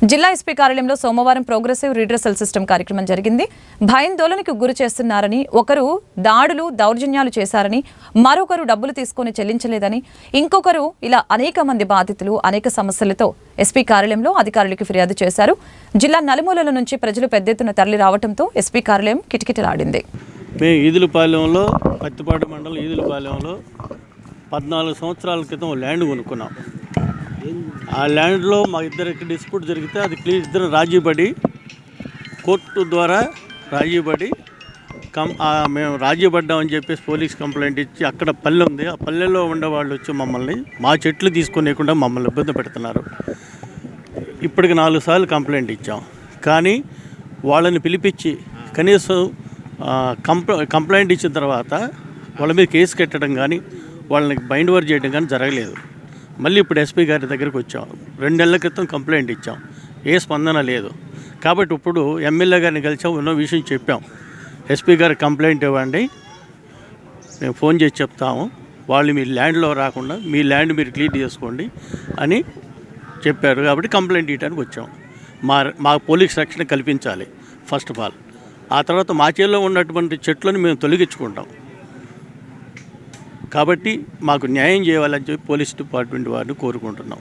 జిల్లా ఎస్పీ కార్యాలయంలో సోమవారం ప్రోగ్రెసివ్ రీడ్రసల్ సిస్టమ్ కార్యక్రమం జరిగింది. భయాందోళనకు గురి చేస్తున్నారని ఒకరు దాడులు దౌర్జన్యాలు చేశారని మరొకరు డబ్బులు తీసుకొని చెల్లించలేదని ఇంకొకరు ఇలా అనేక మంది బాధితులు అనేక సమస్యలతో ఎస్పీ కార్యాలయంలో అధికారులకు ఫిర్యాదు చేశారు. జిల్లా నలుమూలల నుంచి ప్రజలు పెద్ద ఎత్తున తరలి రావడంతో ఎస్పీ కార్యాలయం కిటకిటలాడింది. మేము ఈదులపాలెంలో పత్తిపాడు మండలం ఈదులపాలెంలో పద్నాలుగు సంవత్సరాల క్రితం ల్యాండ్ కొనుక్కున్నాం. ఆ ల్యాండ్లో మా ఇద్దరికి డిస్ప్యూట్ జరిగితే అది క్లీ ఇద్దరు రాజీపడి కోర్టు ద్వారా రాజీపడి కం మేము రాజీపడ్డామని చెప్పేసి పోలీస్ కంప్లైంట్ ఇచ్చి అక్కడ పల్లె ఉంది. ఆ పల్లెలో ఉండే వాళ్ళు వచ్చి మమ్మల్ని మా చెట్లు తీసుకునేకుండా మమ్మల్ని ఇబ్బంది పెడుతున్నారు. ఇప్పటికి నాలుగు సార్లు కంప్లైంట్ ఇచ్చాం. కానీ వాళ్ళని పిలిపించి కనీసం కంప్ల కంప్లైంట్ ఇచ్చిన తర్వాత వాళ్ళ మీద కేసు కట్టడం కానీ వాళ్ళని బైండ్ ఓవర్ చేయడం కానీ జరగలేదు. మళ్ళీ ఇప్పుడు ఎస్పీ గారి దగ్గరికి వచ్చాం. రెండు నెలల క్రితం కంప్లైంట్ ఇచ్చాం. ఏ స్పందన లేదు. కాబట్టి ఇప్పుడు ఎమ్మెల్యే గారిని కలిసాం ఎన్నో విషయం చెప్పాం. ఎస్పీ గారి కంప్లైంట్ ఇవ్వండి. మేము ఫోన్ చేసి చెప్తాము. వాళ్ళు మీ ల్యాండ్లో రాకుండా మీ ల్యాండ్ మీరు క్లీన్ చేసుకోండి అని చెప్పారు. కాబట్టి కంప్లైంట్ ఇవ్వడానికి వచ్చాం. మా మా పోలీస్ రక్షణ కల్పించాలి ఫస్ట్ ఆఫ్ ఆల్. ఆ తర్వాత మా చేతిలో ఉన్నటువంటి చెట్లను మేము తొలగించుకుంటాం. కాబట్టి మాకు న్యాయం చేయాలని చెప్పి పోలీస్ డిపార్ట్మెంట్ వారిని కోరుకుంటున్నాం.